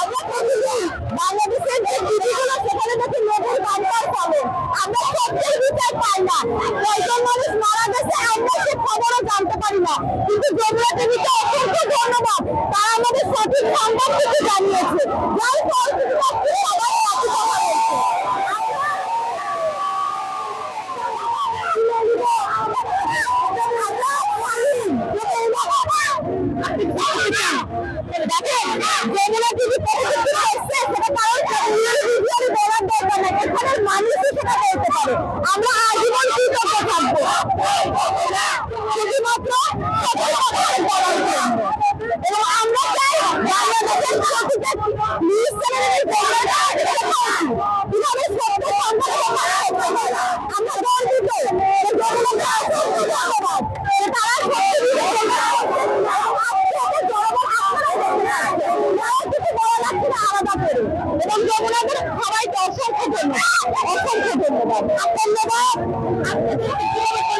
আমরা প্রতিদিন বাংলাদেশের যে আমরা সত্যের বিচার না কয়জন মানুষ মারা গেছে আমরা সে খবরও জানতে পারি না কিন্তু যমুনা দেবীকে অসংখ্য ধন্যবাদ তারা আমাদের সঠিক সংবাদ জানিয়েছে। যাই ফলশ্রুতিতে সবাই দেখেন যমুনা টিভি পরিচিতি এসছে সেটা কারণ ভিডিওর বলার দরকার নেই এখানের মানুষই সেটা বলতে পারে আমরা আজীবন কৃতজ্ঞ থাকব শুধুমাত্র এবং আমরা চাই বাংলাদেশের প্রতিটা নিউজ চ্যানেলের কীভাবে সত্য করতে হয় আমরা গর্বিত এই যমুনা টিভিকে তারা সত্যি এবং যমুনাদের সবাইকে অসংখ্য ধন্যবাদ ধন্যবাদ ধন্যবাদ।